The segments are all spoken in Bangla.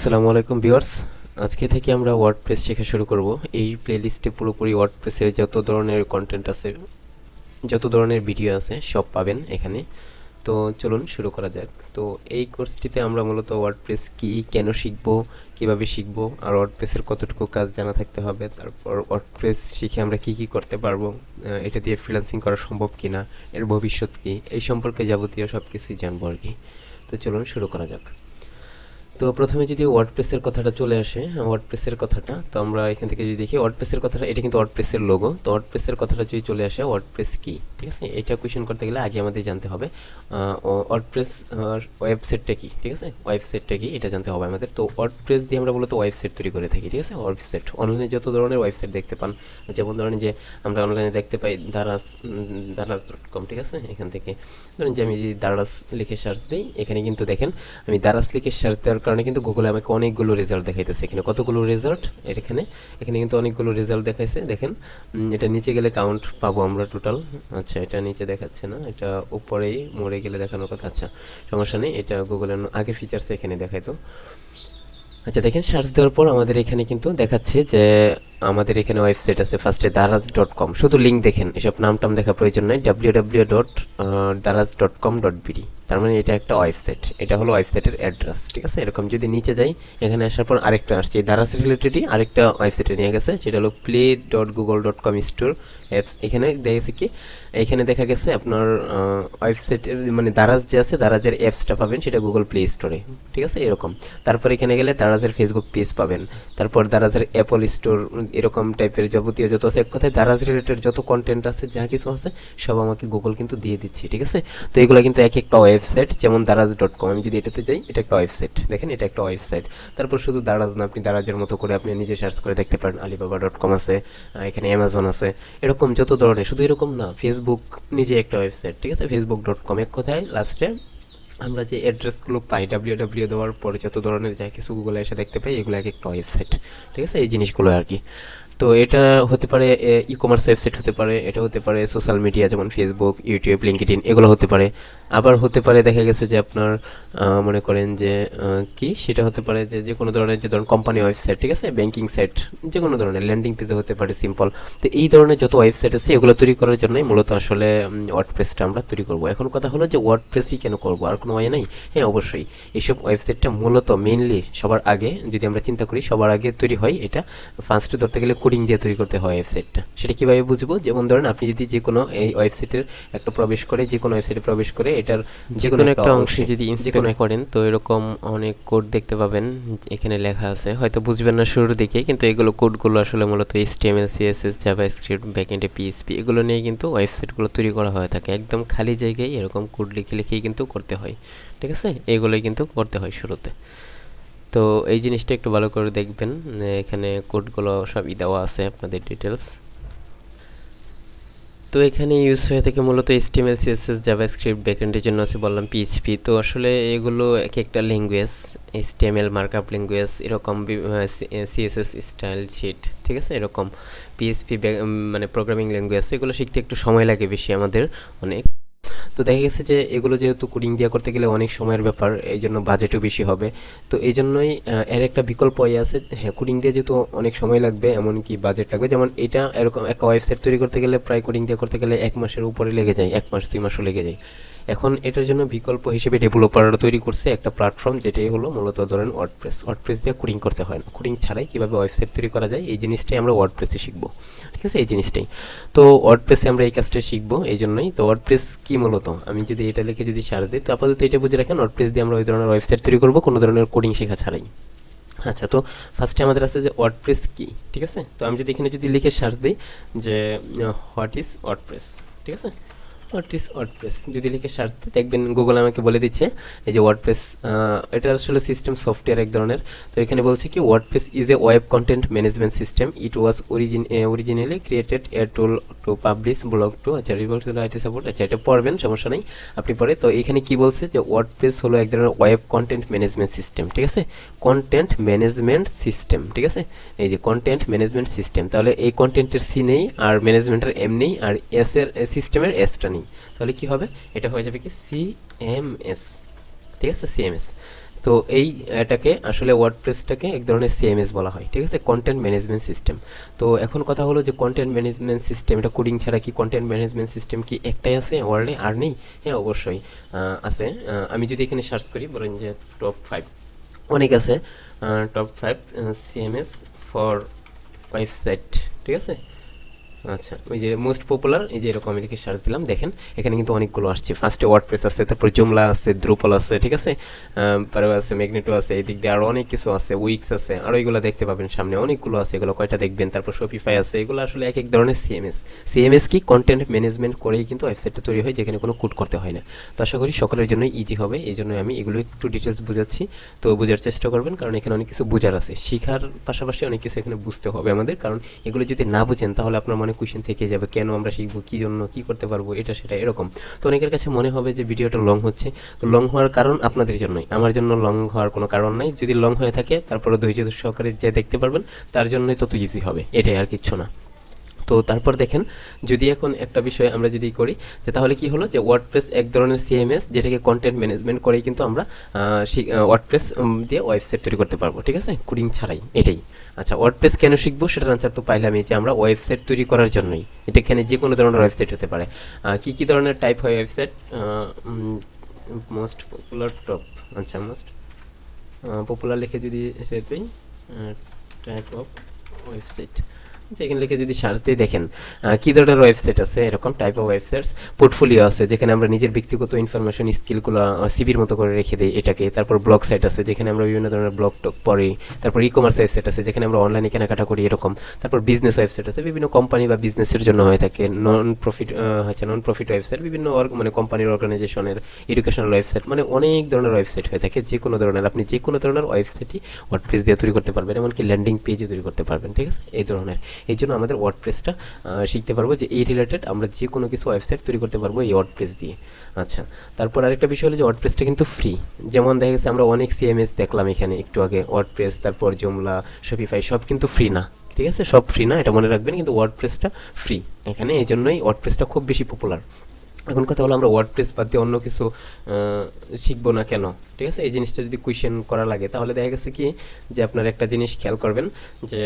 আসসালামু আলাইকুম ভিউয়ার্স। আজকে থেকে আমরা ওয়ার্ডপ্রেস শেখা শুরু করব। এই প্লেলিস্টে পুরোপুরি ওয়ার্ডপ্রেসের যত ধরনের কন্টেন্ট আছে, যত ধরনের ভিডিও আছে, সব পাবেন এখানে। তো চলুন শুরু করা যাক। তো এই কোর্সটিতে আমরা মূলত ওয়ার্ডপ্রেস কি, কেন শিখব, কীভাবে শিখব, আর ওয়ার্ডপ্রেসের কতটুকু কাজ জানা থাকতে হবে, তারপর ওয়ার্ডপ্রেস শিখে আমরা কি কি করতে পারব এটা দিয়ে ফ্রিল্যান্সিং করা সম্ভব কিনা, এর ভবিষ্যৎ কি, এই সম্পর্কে যাবতীয় সব কিছুই জানব আর কি। তো চলুন শুরু করা যাক। তো প্রথমে যদি ওয়ার্ডপ্রেসের কথাটা চলে আসে ওয়ার্ডপ্রেসের কথাটা, তো আমরা এখান থেকে যদি দেখি ওয়ার্ডপ্রেসের কথাটা, এটা কিন্তু ওয়ার্ডপ্রেসের লোগো তো ওয়ার্ডপ্রেসের কথাটা যদি চলে আসে ওয়ার্ডপ্রেস কি? ঠিক আছে? এটা কোয়েশ্চেন করতে গেলে আগে আমাদের জানতে হবে ওয়ার্ডপ্রেস ওয়েবসাইটটা কি? ঠিক আছে? ওয়েবসাইটটা কি? এটা জানতে হবে আমাদের। তো ওয়ার্ডপ্রেস দিয়ে আমরা মূলত ওয়েবসাইট তৈরি করে থাকি, ঠিক আছে? ওয়েবসাইট অনলাইনে যত ধরনের ওয়েবসাইট দেখতে পান, যেমন ধরেন যে আমরা অনলাইনে দেখতে পাই দারাস দারাস ডট কম ঠিক আছে? এখান থেকে ধরেন যে আমি যদি দারাস লিখে সার্চ দিই, এখানে কিন্তু দেখেন, আমি দারাস লিখে সার্চ দেওয়ার কারণে কিন্তু গুগলে আমাকে অনেকগুলো রেজাল্ট দেখাইতেছে এখানে। কতগুলো রেজাল্ট এখানে এখানে কিন্তু অনেকগুলো রেজাল্ট দেখাইছে। দেখেন এটা নিচে গেলে কাউন্ট পাবো আমরা টোটাল আচ্ছা এটা নিচে দেখাচ্ছে না, এটা উপরেই মরে গেলে দেখানোর কথা। আচ্ছা সমস্যা নেই, এটা গুগলের আগের ফিচার্স এখানে দেখাইতো আচ্ছা দেখেন সার্চ দেওয়ার পর আমাদের এখানে কিন্তু দেখাচ্ছে যে আমাদের এখানে ওয়েবসাইট আছে ফার্স্টে দারাজ ডট কম শুধু লিঙ্ক দেখেন, এসব নাম টাম দেখা প্রয়োজন নাই। W W dot Daraz dot com dot BD তার মানে এটা একটা ওয়েবসাইট এটা হলো ওয়েবসাইটের অ্যাড্রেস ঠিক আছে? এরকম যদি নিচে যাই, এখানে আসার পর আরেকটা আসছে। এই ধারাস রিলেটেডই আরেকটা ওয়েবসাইটে নিয়ে গেছে, সেটা হলো play dot Google dot com store apps এখানে দেখেছে কি? এখানে দেখা গেছে আপনার ওয়েবসাইটের মানে দারাজ যে আছে, দারাজের অ্যাপসটা পাবেন, সেটা গুগল প্লে স্টোরে ঠিক আছে? এরকম। তারপর এখানে গেলে দারাজের ফেসবুক পেজ পাবেন। তারপর দারাজের অ্যাপল স্টোর এরকম টাইপের যাবতীয় যত আছে, এক কথায় দারাজ রিলেটেড যত কন্টেন্ট আছে, যা কিছু আছে, সব আমাকে গুগল কিন্তু দিয়ে দিচ্ছে, ঠিক আছে? তো এগুলো কিন্তু এক একটা ওয়েবসাইট যেমন দারাজ ডট কম আমি যদি এটাতে যাই, এটা একটা ওয়েবসাইট দেখেন, এটা একটা ওয়েবসাইট তারপর শুধু দারাজ না, আপনি দারাজের মতো করে আপনি নিজে সার্চ করে দেখতে পারেন আলিবাবা ডট কম আছে এখানে অ্যামাজন আছে, এরকম যত ধরনের, শুধু এরকম না ফেসবুক নিজে একটা ওয়েবসাইট ঠিক আছে? ফেসবুক ডট কম এক কথায় লাস্টে আমরা যে অ্যাড্রেসগুলো পাই ডাব্লিউ ডাব্লিউ দেওয়ার পরে যত ধরনের যা কিছু গুগলে এসে দেখতে পাই, এগুলো এক একটা ওয়েবসাইট ঠিক আছে? এই জিনিসগুলো আর কি। তো এটা হতে পারে ই কমার্স ওয়েবসাইট হতে পারে, এটা হতে পারে সোশ্যাল মিডিয়া যেমন ফেসবুক ইউটিউব লিঙ্কডিন এগুলো হতে পারে। আবার হতে পারে দেখা গেছে যে আপনার মনে করেন যে কি? সেটা হতে পারে যে যে কোনো ধরনের যে ধরুন কোম্পানি ওয়েবসাইট ঠিক আছে? ব্যাংকিং সাইট যে কোনো ধরনের ল্যান্ডিং পেজে হতে পারে সিম্পল তো এই ধরনের যত ওয়েবসাইট আছে, এগুলো তৈরি করার জন্যই মূলত আসলে ওয়ার্ডপ্রেসটা আমরা তৈরি করব। এখন কথা হলো যে ওয়ার্ডপ্রেসই কেন করব? আর কোনো ওয়ে নাই? হ্যাঁ অবশ্যই। এইসব ওয়েবসাইটটা মূলত মেইনলি সবার আগে, যদি আমরা চিন্তা করি, সবার আগে তৈরি হয় এটা। ফার্স্টে ধরতে গেলে কোডিং দিয়ে তৈরি করতে হয় ওয়েবসাইটটা সেটা কীভাবে বুঝব? যেমন ধরেন আপনি যদি যে কোনো এই ওয়েবসাইটের একটা প্রবেশ করে যে কোনো ওয়েবসাইটে প্রবেশ করে এটার যে কোনো একটা অংশে যদি ইনস্টল করেন তো এরকম অনেক কোড দেখতে পাবেন এখানে লেখা আছে। হয়তো বুঝবেন না শুরুর দিকে কিন্তু এগুলো কোডগুলো আসলে মূলত এইচটিএমএল সিএসএস জাভাস্ক্রিপ্ট ব্যাকএন্ডে পিএসপি এগুলো নিয়ে কিন্তু ওয়েবসাইটগুলো তৈরি করা হয়ে থাকে। একদম খালি জায়গায় এরকম কোড লিখে লিখেই কিন্তু করতে হয়। ঠিক আছে? এগুলোই কিন্তু করতে হয় শুরুতে। তো এই জিনিসটা একটু ভালো করে দেখবেন, এখানে কোডগুলো সবই দেওয়া আছে আপনাদের ডিটেলস তো এখানে ইউজ হয়ে থাকে মূলত HTML, CSS জাভাস্ক্রিপ্ট ব্যাকএন্ডের জন্য আছে বললাম পিএইচপি তো আসলে এগুলো এক একটা ল্যাঙ্গুয়েজ HTML মার্কআপ ল্যাঙ্গুয়েজ এরকম সিএসএস স্টাইল শিট ঠিক আছে? এরকম পিএইচপি মানে প্রোগ্রামিং ল্যাঙ্গুয়েজ এগুলো শিখতে একটু সময় লাগে বেশি আমাদের অনেক। তো দেখা গেছে যে এগুলো যেহেতু কুডিং দিয়ে করতে গেলে অনেক সময়ের ব্যাপার এই জন্য বাজেটও বেশি হবে। তো এই জন্যই এর একটা বিকল্প ইয়ে আছে হ্যাঁ কুডিং দিয়ে যেহেতু অনেক সময় লাগবে, এমনকি বাজেট লাগবে। যেমন এটা এরকম একটা ওয়েবসাইট তৈরি করতে গেলে, প্রায় কোডিং দিয়ে করতে গেলে এক মাসের উপরে লেগে যায়, এক মাস, দুই মাসও লেগে যায়। এখন এটার জন্য বিকল্প হিসেবে ডেভেলপাররা তৈরি করছে একটা প্ল্যাটফর্ম যেটাই হলো মূলত ধরেন ওয়ার্ডপ্রেস ওয়ার্ডপ্রেস দিয়ে কোডিং করতে হয় না। কোডিং ছাড়াই কীভাবে ওয়েবসাইট তৈরি করা যায়, এই জিনিসটাই আমরা ওয়ার্ডপ্রেসে শিখব। ঠিক আছে? এই জিনিসটাই। তো ওয়ার্ডপ্রেসে আমরা এই কাজটা শিখব, এই জন্যই। তো ওয়ার্ডপ্রেস কি মূলত? আমি যদি এটা লিখে যদি সার্চ দিই, তো আপাতত এটা বুঝে রাখেন ওয়ার্ডপ্রেস দিয়ে আমরা ওই ধরনের ওয়েবসাইট তৈরি করব, কোনো ধরনের কোডিং শেখা ছাড়াই। আচ্ছা তো ফার্স্টে আমাদের আছে যে ওয়ার্ডপ্রেস কি? ঠিক আছে? তো আমি যদি এখানে যদি লিখে সার্চ দিই যে হোয়াট ইজ ওয়ার্ডপ্রেস ঠিক আছে? ইজ ওয়ার্ডপ্রেস যদি লিখে সার্চ দিই, দেখবেন গুগল আমাকে বলে দিচ্ছে, এই যে ওয়ার্ডপ্রেস এটা আসলে সিস্টেম সফটওয়্যার এক ধরনের। তো এখানে বলছে কি WordPress is a web content management system it was origin originally created a tool to publish blog to আচ্ছা রিভোল্ট আইটি সাপোর্ট আচ্ছা এটা পড়বেন, সমস্যা নেই, আপনি পরে তো এখানে কি বলছে যে ওয়ার্ডপ্রেস হলো এক ধরনের ওয়েব কন্টেন্ট ম্যানেজমেন্ট সিস্টেম ঠিক আছে? কন্টেন্ট ম্যানেজমেন্ট সিস্টেম ঠিক আছে? এই যে কন্টেন্ট ম্যানেজমেন্ট সিস্টেম তাহলে এই কন্টেন্টের সি নেই, আর ম্যানেজমেন্টের এম নেই, আর এস এর সিস্টেমের এসটা নেই। তাহলে কি হবে? এটা হয়ে যাবে কি সি এম এস ঠিক আছে? সিএমএস তো এই, এটাকে আসলে ওয়ার্ডপ্রেসটাকে এক ধরনের সিএমএস বলা হয়। ঠিক আছে? কন্টেন্ট ম্যানেজমেন্ট সিস্টেম তো এখন কথা হলো যে কন্টেন্ট ম্যানেজমেন্ট সিস্টেম এটা কোডিং ছাড়া কি কন্টেন্ট ম্যানেজমেন্ট সিস্টেম কি একটাই আছে? ওয়ার্ল্ডে আর নেই? হ্যাঁ অবশ্যই আছে। আমি যদি এখানে সার্চ করি, বলেন যে টপ ফাইভ অনেক আছে। Top five CMS for website ঠিক আছে? আচ্ছা ওই যে মোস্ট পপুলার এই যে এরকম আমি সার্চ দিলাম, দেখেন, এখানে কিন্তু অনেকগুলো আসছে। ফার্স্টে ওয়ার্ডপ্রেস আছে, তারপর জুমলা আছে দ্রুপল আছে, ঠিক আছে? তারপর আছে ম্যাগনেটো আছে এই দিক দিয়ে আরও অনেক কিছু আছে উইক্স আছে আরও এগুলো দেখতে পাবেন সামনে, অনেকগুলো আছে, এগুলো কয়টা দেখবেন? তারপর শপিফাই আছে, এগুলো আসলে এক এক ধরনের সিএমএস সিএমএস কি? কন্টেন্ট ম্যানেজমেন্ট করেই কিন্তু ওয়েবসাইটটা তৈরি হয়, যেখানে কোনো কোড করতে হয় না। তো আশা করি সকলের জন্য ইজি হবে, এই জন্য আমি এগুলো একটু ডিটেলস বুঝাচ্ছি। তো বোঝার চেষ্টা করবেন, কারণ এখানে অনেক কিছু বোঝার আছে। শেখার পাশাপাশি অনেক কিছু এখানে বুঝতে হবে আমাদের, কারণ এগুলো যদি না বুঝেন, তাহলে আপনার মনে কোয়েশ্চেন থেকে যাবে, কেন আমরা শিখব, কি জন্য, কি করতে পারব, এটা, সেটা, এরকম। তো অনেকের কাছে মনে হবে যে ভিডিওটা লং হচ্ছে। তো লং হওয়ার কারণ আপনাদের জন্যই। আমার জন্য লং হওয়ার কোনো কারণ নাই। যদি লং হয়ে থাকে, তারপরে ধৈর্য সহকারে যে দেখতে পারবেন, তার জন্যই তত ইজি হবে। এটাই আর কিচ্ছু না। তো তারপর দেখেন, যদি এখন একটা বিষয় আমরা যদি করি, যে তাহলে কি হলো? যে ওয়ার্ডপ্রেস এক ধরনের সিএমএস যেটাকে কন্টেন্ট ম্যানেজমেন্ট করেই কিন্তু আমরা ওয়ার্ডপ্রেস দিয়ে ওয়েবসাইট তৈরি করতে পারব, ঠিক আছে? কুডিং ছাড়াই, এটাই। আচ্ছা ওয়ার্ডপ্রেস কেন শিখব? সেটার আনসার তো পাইলামই যে আমরা ওয়েবসাইট তৈরি করার জন্যই। এটা এখানে যে কোনো ধরনের ওয়েবসাইট হতে পারে। কি কি ধরনের টাইপ হয় ওয়েবসাইট মোস্ট পপুলার টপ আচ্ছা মোস্ট পপুলার লিখে যদি সেটাই টাইপ অফ ওয়েবসাইট এখানে লিখে যদি সার্চ দিয়ে দেখেন কি ধরনের ওয়েবসাইট আছে, এরকম টাইপ অফ ওয়েবসাইটস পোর্টফোলিও আছে, যেখানে আমরা নিজের ব্যক্তিগত ইনফরমেশন স্কিলগুলো সিবির মতো করে রেখে দিই এটাকে। তারপর ব্লগ সাইট আছে, যেখানে আমরা বিভিন্ন ধরনের ব্লগ টক পড়ি। তারপর ই কমার্স ওয়েবসাইট আছে, যেখানে আমরা অনলাইনে কেনাকাটা করি এরকম। তারপর বিজনেস ওয়েবসাইট আছে, বিভিন্ন কোম্পানি বা বিজনেসের জন্য হয়ে থাকে। নন প্রফিট হচ্ছে নন প্রফিট ওয়েবসাইট বিভিন্ন মানে কোম্পানির অর্গানাইজেশনের এডুকেশনাল ওয়েবসাইট মানে অনেক ধরনের ওয়েবসাইট হয়ে থাকে। যে কোনো ধরনের, আপনি যে কোনো ধরনের ওয়েবসাইটই ওয়ার্ডপ্রেস দিয়ে তৈরি করতে পারবেন, এমনকি ল্যান্ডিং পেজে তৈরি করতে পারবেন, ঠিক আছে? এই ধরনের। এই জন্য আমাদের ওয়ার্ডপ্রেসটা শিখতে পারব যে এই রিলেটেড আমরা যে কোনো কিছু ওয়েবসাইট তৈরি করতে পারব এই ওয়ার্ডপ্রেস দিয়ে। আচ্ছা তারপর আরেকটা বিষয় হলো যে ওয়ার্ডপ্রেসটা কিন্তু ফ্রি যেমন দেখা গেছে আমরা অনেক সিএমএস দেখলাম এখানে একটু আগে ওয়ার্ডপ্রেস তারপর জুমলা শপিফাই সব কিন্তু ফ্রি না। ঠিক আছে? সব ফ্রি না, এটা মনে রাখবেন, কিন্তু ওয়ার্ডপ্রেসটা ফ্রি এখানে এই জন্যই ওয়ার্ডপ্রেসটা খুব বেশি পপুলার এখন কথা হলো আমরা ওয়ার্ডপ্রেস বাদ দিয়ে অন্য কিছু শিখব না কেন? ঠিক আছে? এই জিনিসটা যদি কোয়েশ্চেন করা লাগে, তাহলে দেখা গেছে কি যে আপনার একটা জিনিস খেয়াল করবেন যে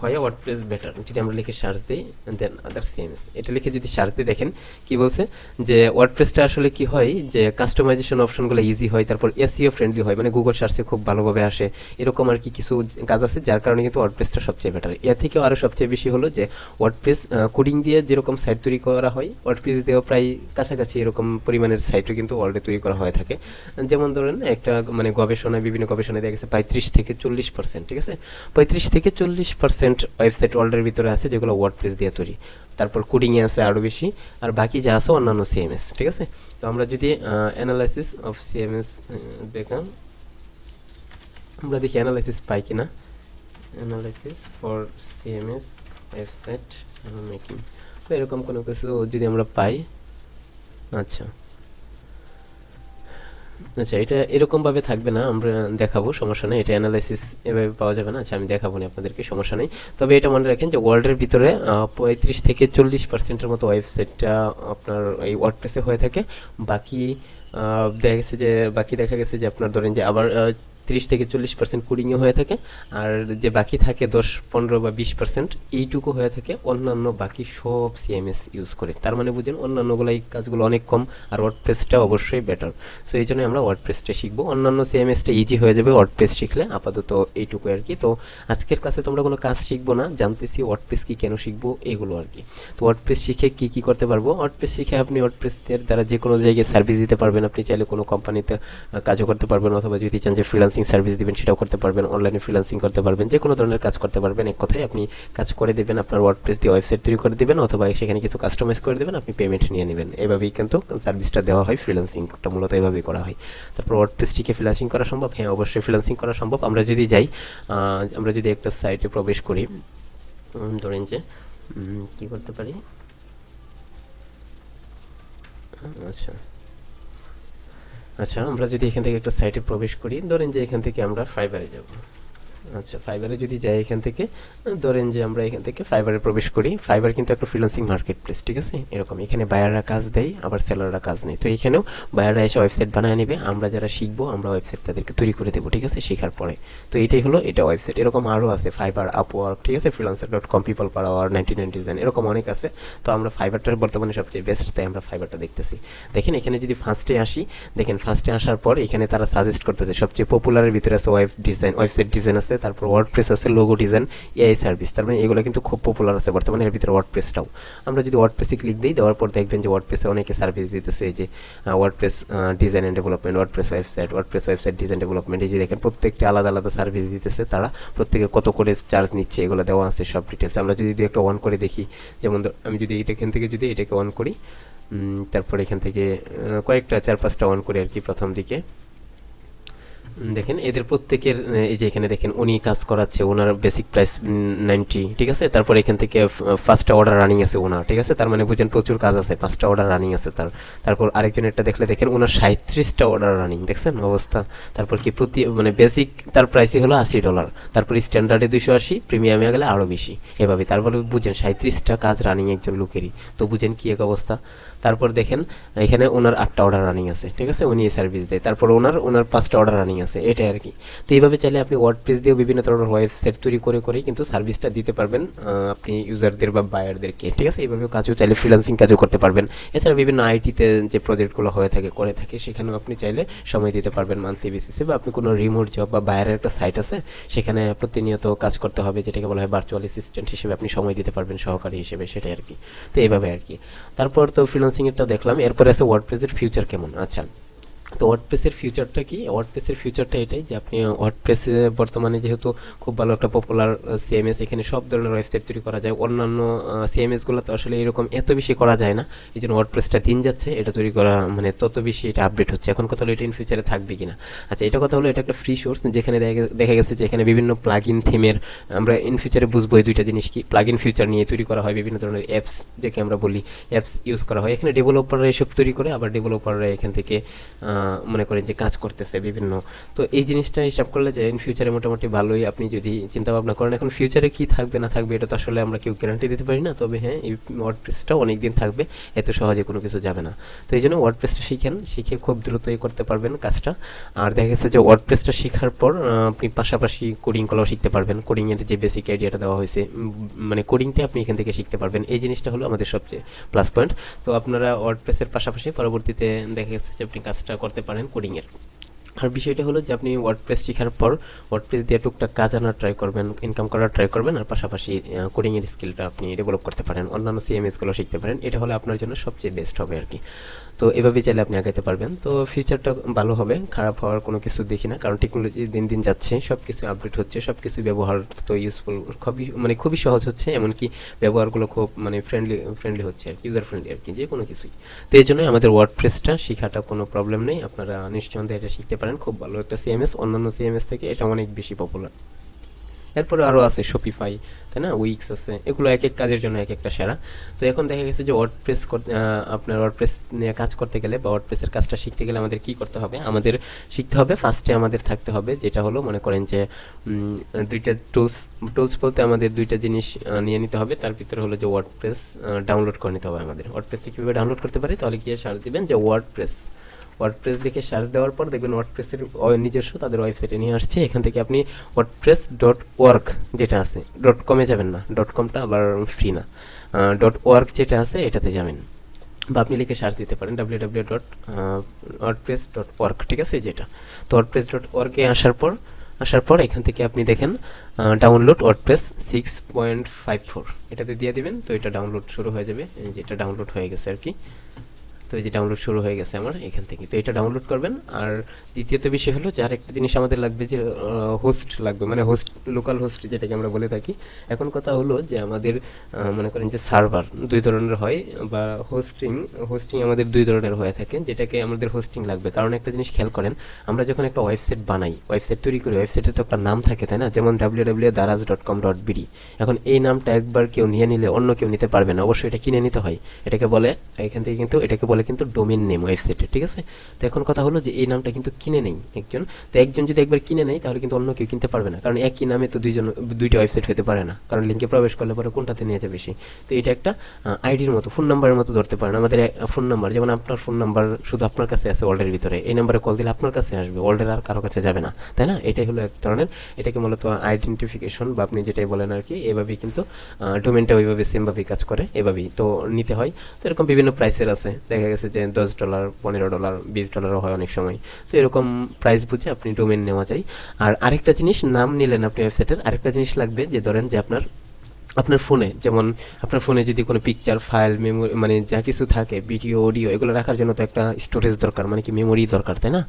হয় ওয়ার্ডপ্রেস বেটার যদি আমরা লিখে সার্চ দিই দেন আদার সিএমএস এটা লিখে যদি সার্চ দিই, দেখেন কি বলছে? যে ওয়ার্ডপ্রেসটা আসলে কি হয় যে কাস্টমাইজেশন অপশনগুলো ইজি হয়, তারপর এসিও ফ্রেন্ডলি হয় মানে গুগল সার্চে খুব ভালোভাবে আসে। এরকম আর কি কিছু কাজ আছে, যার কারণে কিন্তু ওয়ার্ডপ্রেসটা সবচেয়ে বেটার এর থেকেও আরও সবচেয়ে বেশি হলো যে ওয়ার্ডপ্রেস কোডিং দিয়ে যেরকম সাইট তৈরি করা হয় ওয়ার্ডপ্রেস দিয়েও প্রায় কাছাকাছি এরকম পরিমাণের সাইটও কিন্তু ওয়ার্ল্ডে তৈরি করা হয়ে থাকে। যেমন ধরেন, একটা মানে গবেষণায়, বিভিন্ন গবেষণায় দেখা গেছে পঁয়ত্রিশ থেকে চল্লিশ পার্সেন্ট ঠিক আছে? পঁয়ত্রিশ থেকে চল্লিশ পার্সেন্ট ওয়েবসাইট ওয়ার্ল্ডের ভিতরে আছে যেগুলো ওয়ার্ডপ্রেস দিয়ে তৈরি। তারপর কোডিংয়ে আছে আরও বেশি, আর বাকি যা আছে অন্যান্য সিএমএস ঠিক আছে? তো আমরা যদি অ্যানালাইসিস অফ সিএমএস দেখাম আমরা দেখি অ্যানালাইসিস পাই কিনা। Analysis for CMS website making তো এরকম কোনো কিছু যদি আমরা পাই আচ্ছা। আচ্ছা এটা এরকমভাবে থাকবে না, আমরা দেখাবো, সমস্যা নেই, এটা অ্যানালাইসিস এভাবে পাওয়া যাবে না। আচ্ছা আমি দেখাবো না আপনাদেরকে, সমস্যা নেই। তবে এটা মনে রাখেন যে ওয়ার্ল্ডের ভিতরে পঁয়ত্রিশ থেকে চল্লিশ পার্সেন্টের মতো ওয়েবসাইটটা আপনার এই ওয়ার্ডপ্রেসে হয়ে থাকে। বাকি দেখা গেছে যে, বাকি দেখা গেছে যে আপনার ধরেন যে আবার তিরিশ থেকে চল্লিশ পার্সেন্ট কুডিংয়ে হয়ে থাকে। আর যে বাকি থাকে দশ, পনেরো বা বিশ পার্সেন্ট এইটুকু হয়ে থাকে অন্যান্য বাকি সব সিএমএস ইউজ করে। তার মানে বুঝেন অন্যান্যগুলো এই কাজগুলো অনেক কম আর ওয়ার্ডপ্রেসটা অবশ্যই বেটার সো এই জন্য আমরা ওয়ার্ডপ্রেসটা শিখব। অন্যান্য সিএমএসটা ইজি হয়ে যাবে ওয়ার্ড ওয়ার্ডপ্রেস শিখলে, আপাতত এইটুকু আর কি। তো আজকের ক্লাসে তোমরা কোনো কাজ শিখব না, জানতেছি ওয়ার্ড ওয়ার্ডপ্রেস কি কেন শিখব, এগুলো আর কি। তো ওয়ার্ড ওয়ার্ডপ্রেস শিখে কি কি করতে পারব? ওয়ার্ড ওয়ার্ডপ্রেস শিখে আপনি ওয়ার্ড ওয়ার্ডপ্রেসের দ্বারা যে কোনো জায়গায় সার্ভিস দিতে পারবেন। আপনি চাইলে কোনো কোম্পানিতে কাজও করতে পারবেন অথবা যদি চান যে ফ্রিল্যান্সিং সার্ভিস দিবেন, সেটাও করতে পারবেন অনলাইনে ফ্রিল্যান্সিং করতে পারবেন যে কোনো ধরনের কাজ করতে পারবেন। এক কথায় আপনি কাজ করে দেবেন, আপনার ওয়ার্ড ওয়ার্ডপ্রেস দিয়ে ওয়েবসাইট তৈরি করে দেবেন, অথবা সেখানে কিছু কাস্টমাইজ করে দেবেন, আপনি পেমেন্ট নিয়ে নেবেন। এভাবেই কিন্তু সার্ভিসটা দেওয়া হয় ফ্রিল্যান্সিংটা মূলত এভাবেই করা হয়। তারপর ওয়ার্ড ওয়ার্ডপ্রেসটিকে ফ্রিল্যান্সিং করা সম্ভব? হ্যাঁ অবশ্যই ফ্রিল্যান্সিং করা সম্ভব। আমরা যদি যাই আমরা যদি একটা সাইটে প্রবেশ করি ধরেন যে কী করতে পারি? আচ্ছা। আচ্ছা আমরা যদি এখান থেকে একটা সাইটে প্রবেশ করি, ধরেন যে এখান থেকে আমরা ফাইবারে যাব। আচ্ছা ফাইবারে যদি যাই এখান থেকে, ধরেন যে আমরা এখান থেকে ফাইবারে প্রবেশ করি ফাইবার কিন্তু একটা ফ্রিলান্সিং মার্কেট প্লেস ঠিক আছে? এরকম, এখানে বায়াররা কাজ দেয়, আবার সেলাররা কাজ নেই তো এখানেও বায়াররা এসে ওয়েবসাইট বানিয়ে নেবে, আমরা যারা শিখব, আমরা ওয়েবসাইট তাদেরকে তৈরি করে দেবো, ঠিক আছে? শেখার পরে। তো এটাই হলো, এটা ওয়েবসাইট এরকম আরও আছে ফাইবার আপওয়ার্ক ঠিক আছে? Freelancer dot com people per hour ninety nine design এরকম অনেক আছে। তো আমরা ফাইবারটার বর্তমানে সবচেয়ে বেস্ট তাই আমরা ফাইবারটা দেখতেছি। দেখেন, এখানে যদি ফার্স্টে আসি, দেখেন ফার্স্টে আসার পর এখানে তারা সাজেস্ট করতেছে, সবচেয়ে পপুলারের ভিতরে আছে ওয়েব ডিজাইন ওয়েবসাইট ডিজাইন আছে। তারপর ওয়ার্ডপ্রেস আছে লোগো ডিজাইন এআই সার্ভিস তার মানে এগুলো কিন্তু খুব পপুলার আছে বর্তমানে, এর ভিতরে ওয়ার্ডপ্রেসটাও আমরা যদি ওয়ার্ডপ্রেসে ক্লিক দিই, দেওয়ার পর দেখবেন যে ওয়ার্ডপ্রেসে অনেকে সার্ভিস দিতেছে, এই যে WordPress design and development WordPress website WordPress website design development এই যে দেখেন প্রত্যেকটা আলাদা আলাদা সার্ভিস দিতেছে তারা, প্রত্যেকে কত করে চার্জ নিচ্ছে, এগুলো দেওয়া আছে সব ডিটেলস আমরা যদি দুই একটা অন করে দেখি, যেমন আমি যদি এটা এখান থেকে যদি এটাকে অন করি তারপর এখান থেকে কয়েকটা, চার পাঁচটা অন করি আর কি প্রথম দিকে। দেখেন, এদের প্রত্যেকের এই যে এখানে দেখেন, উনি কাজ করাচ্ছে ওনার বেসিক প্রাইস নাইনটি ঠিক আছে? তারপর এখান থেকে ফার্স্টটা অর্ডার রানিং আছে ওনার ঠিক আছে? তার মানে বুঝেন, প্রচুর কাজ আছে পাঁচটা অর্ডার রানিং আছে তার। তারপর আরেকজনেরটা দেখলে দেখেন ওনার সাঁত্রিশটা অর্ডার রানিং দেখছেন অবস্থা? তারপর কি প্রতি মানে বেসিক তার প্রাইসই হলো আশি ডলার তারপর স্ট্যান্ডার্ডে দুশো আশি প্রিমিয়ামে গেলে আরও বেশি। এভাবে, তারপরে বুঝেন সাঁত্রিশটা কাজ রানিং একজন লোকেরই। তো বুঝেন কি এক অবস্থা? তারপর দেখেন, এখানে ওনার আটটা অর্ডার রানিং আছে, ঠিক আছে? উনি সার্ভিস দেয়। তারপর ওনার ওনার পাঁচটা অর্ডার রানিং আছে, এটাই আর কি। তো এইভাবে চাইলে আপনি ওয়ার্ডপ্রেস দিয়েও বিভিন্ন ধরনের ওয়েবসাইট তৈরি করে করেই কিন্তু সার্ভিসটা দিতে পারবেন আপনি ইউজারদের বা বায়ারদেরকে ঠিক আছে? এইভাবেও কাজও চাইলে ফ্রিল্যান্সিং কাজও করতে পারবেন। এছাড়া বিভিন্ন আইটিতে যে প্রজেক্টগুলো হয়ে থাকে, করে থাকে, সেখানেও আপনি চাইলে সময় দিতে পারবেন মান্থলি বেসিসে বা আপনি কোনো রিমোট জব বা বায়ারের একটা সাইট আছে, সেখানে প্রতিনিয়ত কাজ করতে হবে, যেটাকে বলা হয় ভার্চুয়াল অ্যাসিস্ট্যান্ট হিসেবে আপনি সময় দিতে পারবেন সহকারী হিসেবে, সেটাই আর কি। তো এইভাবে আর কি। তারপর তো ফ্রিল্যান্সিংয়েরটাও দেখলাম। এরপরে আছে ওয়ার্ডপ্রেসের ফিউচার কেমন? আচ্ছা। তো ওয়ার্ডপ্রেসের ফিউচারটা কি? ওয়ার্ডপ্রেসের ফিউচারটা এটাই যে আপনি ওয়ার্ডপ্রেসে বর্তমানে যেহেতু খুব ভালো একটা পপুলার সিএমএস এখানে সব ধরনের ওয়েবসাইট তৈরি করা যায়। অন্যান্য সিএমএসগুলো তো আসলে এরকম এত বেশি করা যায় না। এই জন্য ওয়ার্ডপ্রেসটা দিন যাচ্ছে, এটা তৈরি করা মানে তত বেশি এটা আপডেট হচ্ছে। এখন কথা হলো এটা ইন ফিউচারে থাকবে কিনা। আচ্ছা এটা কথা হলো এটা একটা ফ্রি সোর্স যেখানে দেখা- গেছে যে এখানে বিভিন্ন প্লাগ ইন থিমের আমরা ইন ফিউচারে বুঝব এই দুইটা জিনিস কি। প্লাগ ইন ফিউচার নিয়ে তৈরি করা হয়, বিভিন্ন ধরনের অ্যাপস যেকে আমরা বলি অ্যাপস ইউজ করা হয়। এখানে ডেভেলপাররা এসব তৈরি করে, আবার ডেভেলপাররা এখান থেকে মনে করেন যে কাজ করতেছে বিভিন্ন। তো এই জিনিসটা হিসাব করলে যে ইন ফিউচারে মোটামুটি ভালোই আপনি যদি চিন্তা ভাবনা করেন। এখন ফিউচারে কি থাকবে, না থাকবে, এটা তো আসলে আমরা কেউ গ্যারান্টি দিতে পারি না। তবে হ্যাঁ এই ওয়ার্ডপ্রেসটাও অনেক দিন থাকবে, এত সহজে কোনো কিছু যাবে না। তো এই জন্য ওয়ার্ডপ্রেসটা শিখেন, শিখে খুব দ্রুতই করতে পারবেন কাজটা। আর দেখা গেছে যে ওয়ার্ডপ্রেসটা শেখার পর আপনি পাশাপাশি কোডিং কলাও শিখতে পারবেন। কোডিংয়ের যে বেসিক আইডিয়াটা দেওয়া হয়েছে মানে কোডিংটা আপনি এখান থেকে শিখতে পারবেন। এই জিনিসটা হলো আমাদের সবচেয়ে প্লাস পয়েন্ট তো আপনারা ওয়ার্ডপ্রেসের পাশাপাশি পরবর্তীতে দেখা গেছে যে, আপনি কাজটা করতে পারেন কোডিংয়ের আর বিষয়টা হলো যে আপনি ওয়ার্ডপ্রেস শেখার পর ওয়ার্ডপ্রেস দিয়ে টুকটাক কাজ আনার ট্রাই করবেন ইনকাম করার ট্রাই করবেন আর পাশাপাশি কোডিংয়ের স্কিলটা আপনি ডেভেলপ করতে পারেন, অন্যান্য সিএমএসগুলো শিখতে পারেন। এটা হলে আপনার জন্য সবচেয়ে বেস্ট হবে আর কি। তো এভাবেই চাইলে আপনি আগাতে পারবেন। তো ফিউচারটা ভালো হবে, খারাপ হওয়ার কোনো কিছু দেখি না, কারণ টেকনোলজি দিন দিন যাচ্ছে সব কিছু আপডেট হচ্ছে সব কিছু ব্যবহার তো ইউজফুল খুবই মানে খুবই সহজ হচ্ছে, এমনকি ব্যবহারগুলো খুব মানে ফ্রেন্ডলি ফ্রেন্ডলি হচ্ছে আর কি ইউজার ফ্রেন্ডলি আর কি যে কোনো কিছুই। তো এই জন্যই আমাদের ওয়ার্ডপ্রেসটা শেখাটা কোনো প্রবলেম নেই, আপনারা নিশ্চয়ই এটা শিখতে পারেন, খুব ভালো একটা সিএমএস অন্যান্য সিএমএস থেকে এটা অনেক বেশি পপুলার এরপরে আরও আছে শপিফাই তাই না? উইক্স আছে, এগুলো এক এক কাজের জন্য এক একটা সেরা। তো এখন দেখা গেছে যে ওয়ার্ড ওয়ার্ডপ্রেস আপনার ওয়ার্ডপ্রেস নিয়ে কাজ করতে গেলে বা ওয়ার্ডপ্রেসের কাজটা শিখতে গেলে আমাদের কি করতে হবে? আমাদের শিখতে হবে ফার্স্টে আমাদের থাকতে হবে, যেটা হলো মনে করেন যে দুইটা টুলস টুলস বলতে আমাদের দুইটা জিনিস নিয়ে নিতে হবে। তার ভিতরে হলো যে ওয়ার্ডপ্রেস ডাউনলোড করে নিতে হবে আমাদের। ওয়ার্ডপ্রেসে কীভাবে ডাউনলোড করতে পারি? তাহলে গিয়ে সার দিবেন যে ওয়ার্ডপ্রেস ওয়ার্ডপ্রেস লিখে সার্চ দেওয়ার পর দেখবেন ওয়ার্ডপ্রেসের নিজস্ব তাদের ওয়েবসাইটে নিয়ে আসছে। এখান থেকে আপনি ওয়ার্ডপ্রেস ডট ওয়ার্ক যেটা আছে ডট কমে যাবেন না ডট কমটা আবার ফ্রি না। ডট ওয়ার্ক যেটা আছে, এটাতে যাবেন। বা আপনি লিখে সার্চ দিতে পারেন W W dot WordPress dot work ঠিক আছে, যেটা। তো ওয়ার্ডপ্রেস ডট ওয়ার্কে আসার পর আসার পর এখান থেকে আপনি দেখেন download WordPress six point five four এটাতে দিয়ে দিবেন, তো এটা ডাউনলোড শুরু হয়ে যাবে যেটা ডাউনলোড হয়ে গেছে আর কি। তো এই যে ডাউনলোড শুরু হয়ে গেছে আমার এখান থেকে। তো এটা ডাউনলোড করবেন। আর দ্বিতীয়ত বিষয় হলো যে আরেকটা জিনিস আমাদের লাগবে যে হোস্ট লাগবে মানে হোস্ট লোকাল হোস্ট যেটাকে আমরা বলে থাকি। এখন কথা হলো যে আমাদের মনে করেন যে সার্ভার দুই ধরনের হয় বা হোস্টিং হোস্টিং আমাদের দুই ধরনের হয়ে থাকে, যেটাকে আমাদের হোস্টিং লাগবে। কারণ একটা জিনিস খেয়াল করেন, আমরা যখন একটা ওয়েবসাইট বানাই ওয়েবসাইট তৈরি করি ওয়েবসাইটে তো একটা নাম থাকে, তাই না? যেমন W W Daraz dot com dot BD এখন এই নামটা একবার কেউ নিয়ে নিলে অন্য কেউ নিতে পারবে না। অবশ্যই এটা কিনে নিতে হয়। এটাকে বলে, এখান থেকে কিন্তু এটাকে বলে হলো কিন্তু ডোমেন নেম ওয়েবসাইটে ঠিক আছে? তো এখন কথা হলো যে এই নামটা কিন্তু কিনে নেই একজন। তো একজন যদি একবার কিনে নেয়, তাহলে কিন্তু অন্য কেউ কিনতে পারবে না। কারণ একই নামে তো দুইজন, দুইটা ওয়েবসাইট হতে পারে না। কারণ লিঙ্কে প্রবেশ করলে পরে কোনটাতে নিয়ে যাবে বেশি তো এটা একটা আইডির মতো ফোন নাম্বারের মতো ধরতে পারেন। আমাদের ফোন নাম্বার যেমন আপনার ফোন নাম্বার শুধু আপনার কাছে আছে ওয়ার্ল্ডের ভিতরে। এই নাম্বারে কল দিলে আপনার কাছে আসবে ওয়ার্ল্ডের আর কারও কাছে যাবে না। তাই না? এটাই হলো এক ধরনের, এটাকে মূলত আইডেন্টিফিকেশন বা আপনি যেটাই বলেন আর কি, এভাবেই কিন্তু ডোমেনটা ওইভাবে সেমভাবেই কাজ করে, এভাবেই। তো নিতে হয়। তো এরকম বিভিন্ন প্রাইসের আছে। দেখা গেছে যে দশ ডলার, পনেরো ডলার, বিশ ডলারও হয় অনেক সময়। তো এরকম প্রাইস বুঝে আপনি ডোমেন নেওয়া যায়। আর আরেকটা জিনিস, নাম নিলেন আপনি ওয়েবসাইটের আরেকটা জিনিস লাগবে যে ধরেন যে আপনার আপনার ফোনে যেমন আপনার ফোনে যদি কোনো পিকচার ফাইল মেমোরি মানে যা কিছু থাকে ভিডিও অডিও এগুলো রাখার জন্য তো একটা স্টোরেজ দরকার মানে কি মেমোরি দরকার, তাই না?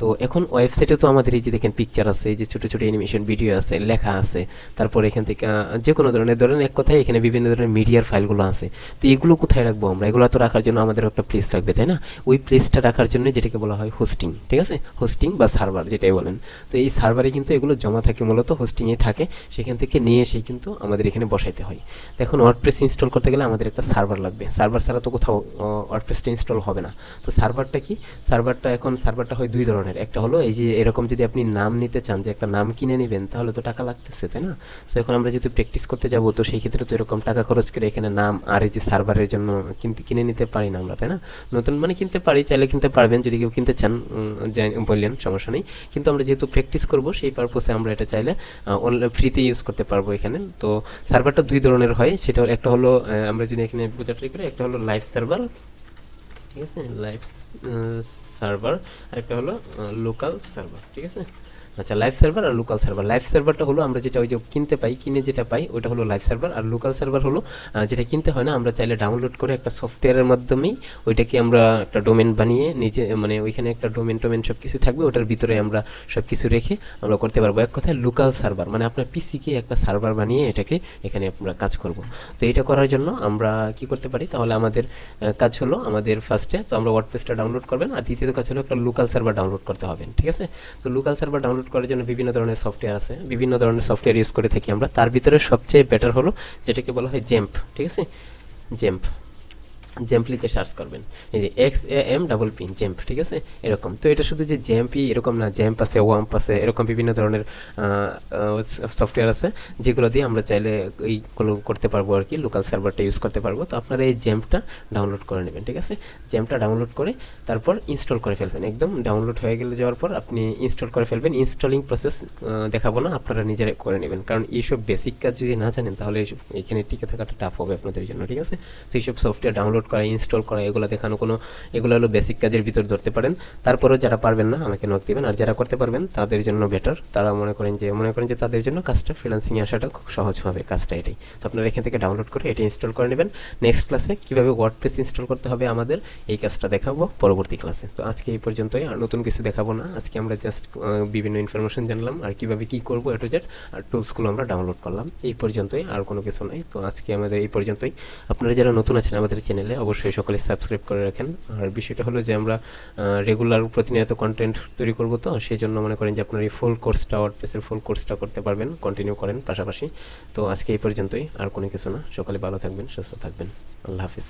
তো এখন ওয়েবসাইটে তো আমাদের এই যে দেখেন পিকচার আছে, এই যে ছোটো ছোটো অ্যানিমেশন ভিডিও আছে, লেখা আছে, তারপর এখান থেকে যে কোনো ধরনের, ধরেন এক কথায় এখানে বিভিন্ন ধরনের মিডিয়ার ফাইলগুলো আছে। তো এগুলো কোথায় রাখব আমরা? এগুলো তো রাখার জন্য আমাদের একটা প্লেস লাগবে, তাই না? ওই প্লেসটা রাখার জন্য যেটাকে বলা হয় হোস্টিং ঠিক আছে? হোস্টিং বা সার্ভার যেটাই বলেন। তো এই সার্ভারে কিন্তু এগুলো জমা থাকে, মূলত হোস্টিংয়ে থাকে। সেখান থেকে নিয়ে এসে কিন্তু আমাদের এখানে বসাইতে হয়। তো এখন ওয়ার্ডপ্রেস ইনস্টল করতে গেলে আমাদের একটা সার্ভার লাগবে। সার্ভার ছাড়া তো কোথাও ওয়ার্ডপ্রেসটা ইনস্টল হবে না। তো সার্ভারটা কি? সার্ভারটা এখন সার্ভারটা হয় দুই ধরনের। একটা হলো এই যে এরকম যদি আপনি নাম নিতে চান যে একটা নাম কিনে নেবেন, তাহলে তো টাকা লাগতেছে, তাই না? তো এখন আমরা যদি প্র্যাকটিস করতে যাব, তো সেই ক্ষেত্রে তো এরকম টাকা খরচ করে এখানে নাম আর এই যে সার্ভারের জন্য কিনতে, কিনে নিতে পারি না আমরা, তাই না? নতুন মানে কিনতে পারি, চাইলে কিনতে পারবেন। যদি কেউ কিনতে চান বললেন, সমস্যা নেই। কিন্তু আমরা যেহেতু প্র্যাকটিস করব, সেই পারপোসে আমরা এটা চাইলে অনলাইন ফ্রিতে ইউজ করতে পারব এখানে। তো সার্ভারটা দুই ধরনের হয়। সেটা একটা হলো আমরা যদি এখানে বোঝা ট্রাই করি, একটা হলো লাইভ সার্ভার ঠিক আছে? লাইভ সার্ভার আর একটা হলো লোকাল সার্ভার ঠিক আছে? আচ্ছা লাইভ সার্ভার আর লোকাল সার্ভার লাইভ সার্ভারটা হলো আমরা যেটা ওই যে কিনতে পাই, কিনে যেটা পাই ওটা হলো লাইভ সার্ভার আর লোকাল সার্ভার হলো যেটা কিনতে হয় না, আমরা চাইলে ডাউনলোড করে একটা সফটওয়্যারের মাধ্যমেই ওইটাকে আমরা একটা ডোমেন বানিয়ে নিজে মানে ওইখানে একটা ডোমেন টোমেন সব কিছু থাকবে, ওটার ভিতরে আমরা সব কিছু রেখে আমরা করতে পারব। এক কথায় লোকাল সার্ভার মানে আপনার পিসিকে একটা সার্ভার বানিয়ে এটাকে এখানে আমরা কাজ করব। তো এটা করার জন্য আমরা কি করতে পারি? তাহলে আমাদের কাজ হলো আমাদের ফার্স্টে তো আমরা ওয়ার্ডপ্রেসটা ডাউনলোড করবেন, আর দ্বিতীয় কাজ হলো একটা লোকাল সার্ভার ডাউনলোড করতে হবে, ঠিক আছে? তো লোকাল সার্ভার ডাউনলোড করার জন্য বিভিন্ন ধরনের সফটওয়্যার আছে। বিভিন্ন ধরনের সফটওয়্যার ইউজ করে থাকি আমরা। তার ভিতরে সবচেয়ে বেটার হলো যেটাকে বলা হয় জেম্প ঠিক আছে? জেম্প জেম্প লিখে সার্চ করবেন। এই যে X A M double P XAMPP ঠিক আছে? এরকম। তো এটা শুধু যে জেম্পই এরকম না জ্যাম্প আছে ওয়াম্প আছে, এরকম বিভিন্ন ধরনের সফটওয়্যার আছে, যেগুলো দিয়ে আমরা চাইলে এইগুলো করতে পারব আর কি লোকাল সার্ভারটা ইউজ করতে পারব। তো আপনারা এই জেম্পটা ডাউনলোড করে নেবেন, ঠিক আছে? জেম্পটা ডাউনলোড করে তারপর ইনস্টল করে ফেলবেন। একদম ডাউনলোড হয়ে গেলে যাওয়ার পর আপনি ইনস্টল করে ফেলবেন। ইনস্টলিং প্রসেস দেখাবো না, আপনারা নিজেরা করে নেবেন। কারণ এইসব বেসিক কাজ যদি না জানেন, তাহলে এইসব এখানে টিকে থাকাটা টাফ হবে আপনাদের জন্য, ঠিক আছে? তো এইসব সফটওয়্যার ডাউনলোড করা ইনস্টল করা, এগুলো দেখানো কোনো, এগুলো হলো বেসিক কাজের ভিতর ধরতে পারেন। তারপরেও যারা পারবেন না, আমাকে নক দিবেন। আর যারা করতে পারবেন, তাদের জন্য বেটার তারা মনে করেন যে, মনে করেন যে তাদের জন্য কাজটা ফ্রিলান্সিংয়ে আসাটা খুব সহজ হবে কাজটা এটাই। তো আপনারা এখান থেকে ডাউনলোড করে এটা ইনস্টল করে নেবেন। নেক্সট ক্লাসে কীভাবে ওয়ার্ডপ্রেস ইনস্টল করতে হবে আমাদের, এই কাজটা দেখাবো পরবর্তী ক্লাসে তো আজকে এই পর্যন্তই, আর নতুন কিছু দেখাবো না। আজকে আমরা জাস্ট বিভিন্ন ইনফরমেশন জানলাম, আর কীভাবে কী করব এটু জেড আর টুলসগুলো আমরা ডাউনলোড করলাম। এই পর্যন্তই, আর কোনো কিছু নাই। তো আজকে আমাদের এই পর্যন্তই। আপনারা যারা নতুন আছেন আমাদের চ্যানেলে অবশ্যই সকলে সাবস্ক্রাইব করে রাখেন। আর বিষয়টা হলো যে আমরা রেগুলার প্রতিনিয়ত কন্টেন্ট তৈরি করব তো সেই জন্য মনে করেন যে আপনার এই ফুল কোর্সটা ওয়ার্ডপ্রেসের ফুল কোর্সটা করতে পারবেন কন্টিনিউ করেন পাশাপাশি। তো আজকে এই পর্যন্তই, আর কোনো কিছু না। সকলে ভালো থাকবেন, সুস্থ থাকবেন। আল্লাহ হাফিজ।